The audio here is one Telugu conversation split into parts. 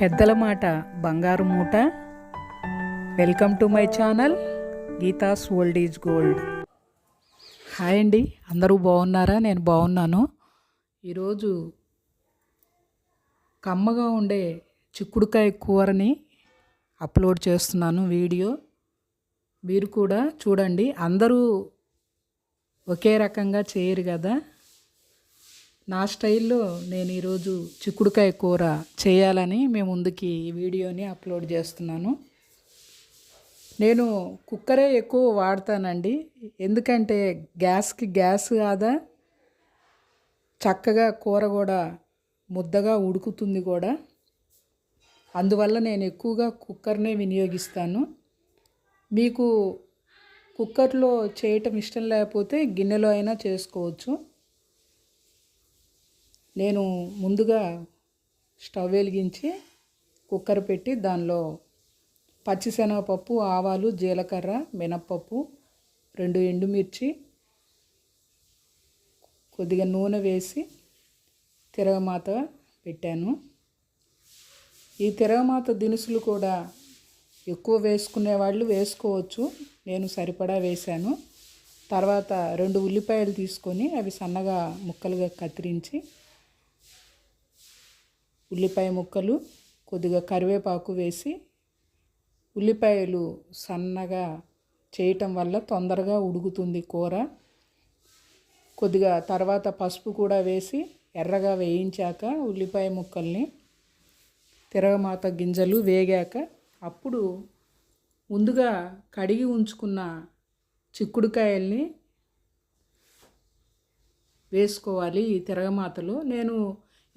పెద్దల మాట బంగారు మూట. Welcome to my channel Geetha's old is gold hi అండి అందరూ బాగున్నారా? నేను బాగున్నాను. ఈరోజు కమ్మగా ఉండే చిక్కుడుకాయ కూరని అప్లోడ్ చేస్తున్నాను వీడియో. మీరు కూడా చూడండి. అందరూ ఒకే రకంగా చేయరు కదా. నా స్టైల్లో నేను ఈరోజు చిక్కుడుకాయ కూర చేయాలని మేము ముందుకి ఈ వీడియోని అప్లోడ్ చేస్తున్నాను. నేను కుక్కరే ఎక్కువ వాడతానండి. ఎందుకంటే గ్యాస్కి గ్యాస్ కాదా చక్కగా కూర కూడా ముద్దగా ఉడుకుతుంది కూడా. అందువల్ల నేను ఎక్కువగా కుక్కర్నే వినియోగిస్తాను. మీకు కుక్కర్లో చేయటం ఇష్టం లేకపోతే గిన్నెలో అయినా చేసుకోవచ్చు. నేను ముందుగా స్టవ్ వెలిగించి కుక్కర్ పెట్టి దానిలో పచ్చిశనగపప్పు ఆవాలు జీలకర్ర మినప్పప్పు రెండు ఎండుమిర్చి కొద్దిగా నూనె వేసి తిరగమాత పెట్టాను. ఈ తిరగమాత దినుసులు కూడా ఎక్కువ వేసుకునే వాళ్ళు వేసుకోవచ్చు. నేను సరిపడా వేశాను. తర్వాత రెండు ఉల్లిపాయలు తీసుకొని అవి సన్నగా ముక్కలుగా కత్తిరించి ఉల్లిపాయ ముక్కలు కొద్దిగా కరివేపాకు వేసి ఉల్లిపాయలు సన్నగా చేయటం వల్ల తొందరగా ఉడుకుతుంది కూర. కొద్దిగా తర్వాత పసుపు కూడా వేసి ఎర్రగా వేయించాక ఉల్లిపాయ ముక్కల్ని తిరగమాత గింజలు వేగాక అప్పుడు ముందుగా కడిగి ఉంచుకున్న చిక్కుడుకాయల్ని వేసుకోవాలి ఈ తిరగమాతలో. నేను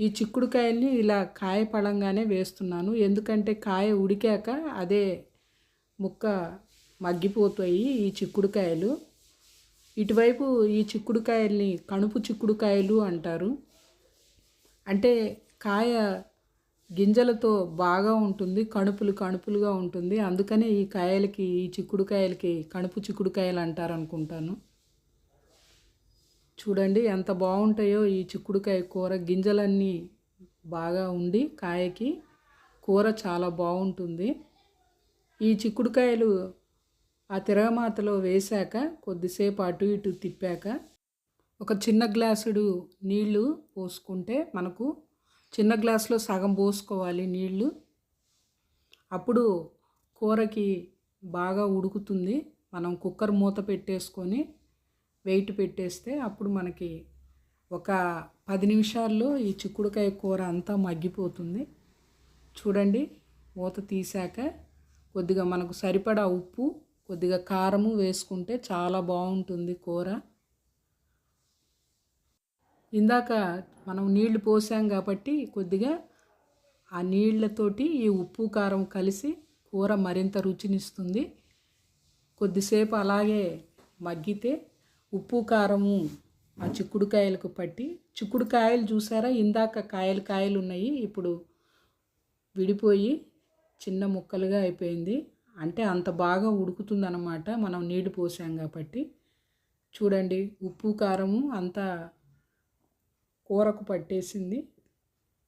ఈ చిక్కుడుకాయల్ని ఇలా కాయ పడంగానే వేస్తున్నాను. ఎందుకంటే కాయ ఉడికాక అదే ముక్క మగ్గిపోతాయి ఈ చిక్కుడుకాయలు. ఇటువైపు ఈ చిక్కుడుకాయల్ని కణుపు చిక్కుడుకాయలు అంటారు. అంటే కాయ గింజలతో బాగా ఉంటుంది కణుపులు కణుపులుగా ఉంటుంది. అందుకనే ఈ కాయలకి ఈ చిక్కుడుకాయలకి కణుపు చిక్కుడుకాయలు అంటారు అనుకుంటాను చూడండి ఎంత బాగుంటాయో ఈ చిక్కుడుకాయ కూర గింజలన్నీ బాగా ఉండి కాయకి కూర చాలా బాగుంటుంది. ఈ చిక్కుడుకాయలు ఆ తిరగమాతలో వేశాక కొద్దిసేపు అటు ఇటు తిప్పాక ఒక చిన్న గ్లాసుడు నీళ్ళు పోసుకుంటే మనకు చిన్న గ్లాసులో సగం పోసుకోవాలి నీళ్ళు. అప్పుడు కూరకి బాగా ఉడుకుతుంది. మనం కుక్కర్ మూత పెట్టేసుకొని వెయిట్ పెట్టేస్తే అప్పుడు మనకి ఒక పది నిమిషాల్లో ఈ చిక్కుడుకాయ కూర అంతా మగ్గిపోతుంది. చూడండి మూత తీసాక కొద్దిగా మనకు సరిపడా ఉప్పు కొద్దిగా కారము వేసుకుంటే చాలా బాగుంటుంది కూర. ఇందాక మనం నీళ్ళు పోసాం కాబట్టి కొద్దిగా ఆ నీళ్ళతోటి ఈ ఉప్పు కారం కలిసి కూర మరింత రుచినిస్తుంది. కొద్దిసేపు అలాగే మగ్గితే ఉప్పు కారము ఆ చిక్కుడుకాయలకు పట్టి చిక్కుడుకాయలు చూసారా? ఇందాక కాయలు కాయలు ఉన్నాయి. ఇప్పుడు విడిపోయి చిన్న ముక్కలుగా అయిపోయింది. అంటే అంత బాగా ఉడుకుతుందన్నమాట. మనం నీళ్ళు పోసాం కాబట్టి. చూడండి ఉప్పు కారము అంతా కూరకు పట్టేసింది.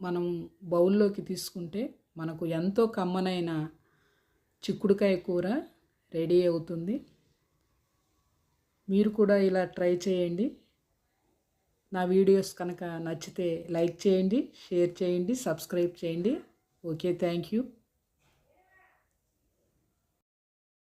మనం బౌల్లోకి తీసుకుంటే మనకు ఎంతో కమ్మనైన చిక్కుడుకాయ కూర రెడీ అవుతుంది. మీరు కూడా ఇలా ట్రై చేయండి. నా వీడియోస్ కనుక నచ్చితే లైక్ చేయండి షేర్ చేయండి సబ్స్క్రైబ్ చేయండి. Okay thank you.